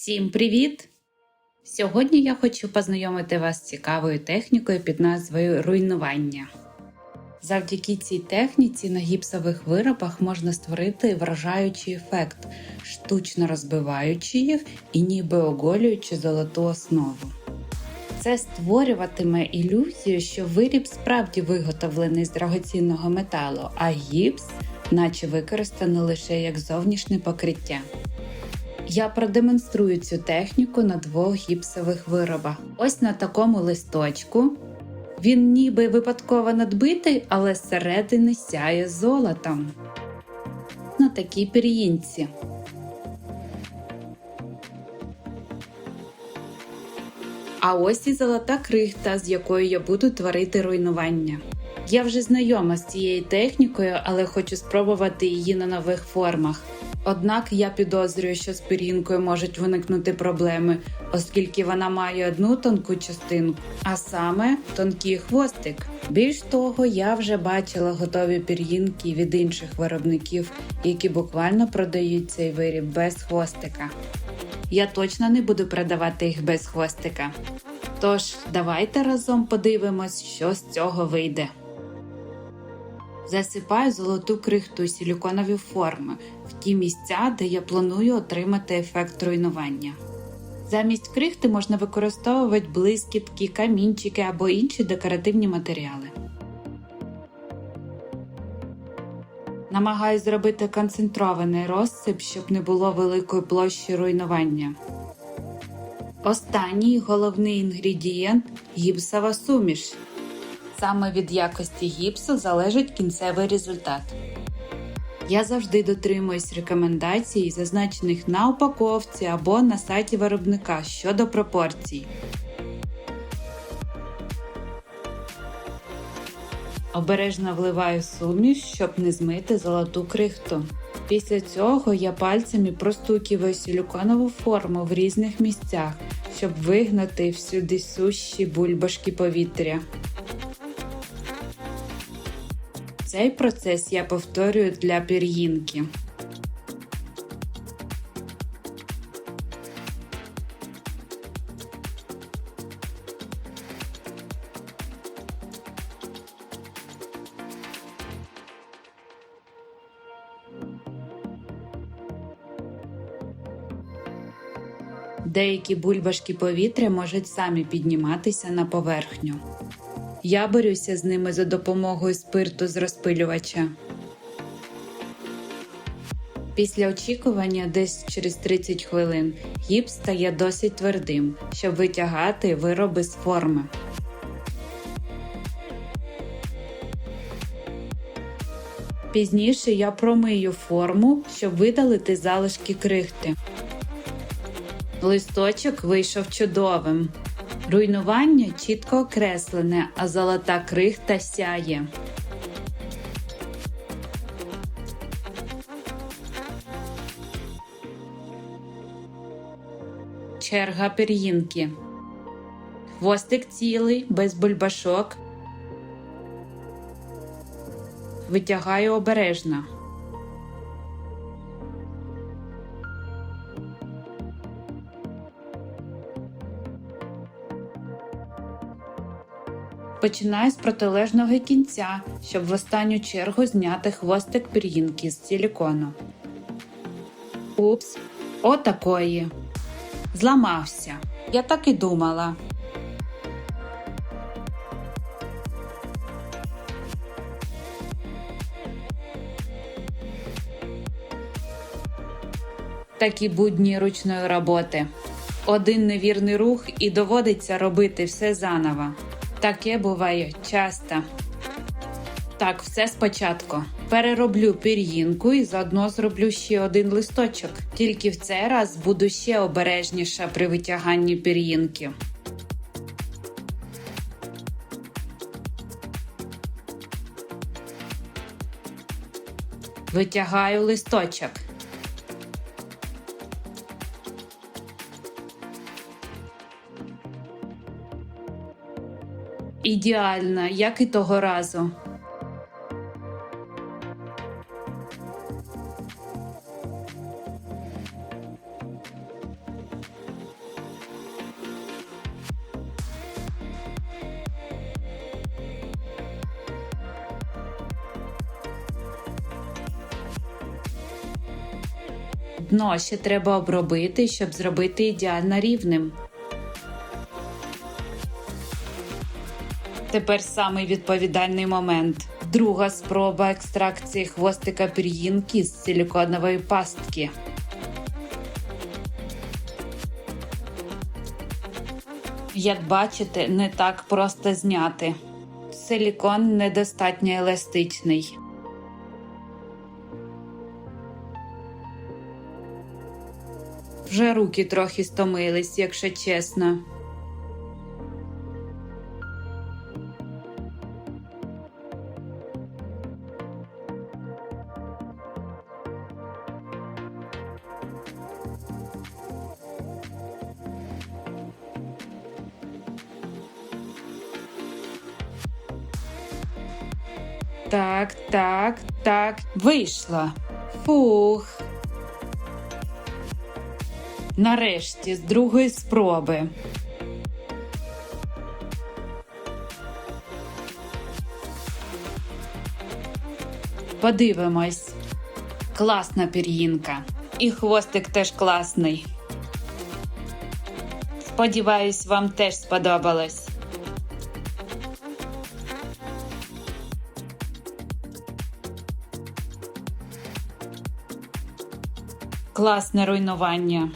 Всім привіт! Сьогодні я хочу познайомити вас з цікавою технікою під назвою руйнування. Завдяки цій техніці на гіпсових виробах можна створити вражаючий ефект, штучно розбиваючи їх і ніби оголюючи золоту основу. Це створюватиме ілюзію, що виріб справді виготовлений з драгоцінного металу, а гіпс, наче використано лише як зовнішнє покриття. Я продемонструю цю техніку на двох гіпсових виробах. Ось на такому листочку. Він ніби випадково надбитий, але зсередини сяє золотом. На такій пір'їнці. А ось і золота крихта, з якою я буду творити руйнування. Я вже знайома з цією технікою, але хочу спробувати її на нових формах. Однак я підозрюю, що з пір'їнкою можуть виникнути проблеми, оскільки вона має одну тонку частинку, а саме тонкий хвостик. Більш того, я вже бачила готові пір'їнки від інших виробників, які буквально продають цей виріб без хвостика. Я точно не буду продавати їх без хвостика. Тож, давайте разом подивимось, що з цього вийде. Засипаю золоту крихту силіконові форми ті місця, де я планую отримати ефект руйнування. Замість крихти можна використовувати блискітки, камінчики або інші декоративні матеріали. Намагаюсь зробити концентрований розсип, щоб не було великої площі руйнування. Останній головний інгредієнт гіпсова суміш. Саме від якості гіпсу залежить кінцевий результат. Я завжди дотримуюсь рекомендацій, зазначених на упаковці або на сайті виробника щодо пропорцій. Обережно вливаю суміш, щоб не змити золоту крихту. Після цього я пальцями простукиваю силіконову форму в різних місцях, щоб вигнати всюди сущі бульбашки повітря. Цей процес я повторюю для пір'їнки. Деякі бульбашки повітря можуть самі підніматися на поверхню. Я борюся з ними за допомогою спирту з розпилювача. Після очікування, десь через 30 хвилин, гіпс стає досить твердим, щоб витягати вироби з форми. Пізніше я промию форму, щоб видалити залишки крихти. Листочок вийшов чудовим. Руйнування чітко окреслене, а золота крихта сяє. Черга пір'їнки. Хвостик цілий, без бульбашок. Витягаю обережно. Починаю з протилежного кінця, щоб в останню чергу зняти хвостик пір'їнки з силікону. Упс, отакої. Зламався. Я так і думала. Такі будні ручної роботи. Один невірний рух і доводиться робити все заново. Таке буває часто. Так, все спочатку. Перероблю пір'їнку і заодно зроблю ще один листочок. Тільки в цей раз буду ще обережніша при витяганні пір'їнки. Витягаю листочок. ідеальна, як і того разу. Дно ще треба обробити, щоб зробити ідеально рівним. Тепер самий відповідальний момент. Друга спроба екстракції хвостика пір'їнки з силіконової пастки. Як бачите, не так просто зняти. Силікон недостатньо еластичний. Вже руки трохи стомились, якщо чесно. Так, так, так, вийшла. Фух. Нарешті, з другої спроби. Подивимось. Класна пір'їнка. І хвостик теж класний. Сподіваюсь, вам теж сподобалось. Класне руйнування.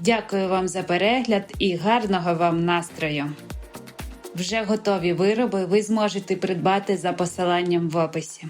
Дякую вам за перегляд і гарного вам настрою. Вже готові вироби ви зможете придбати за посиланням в описі.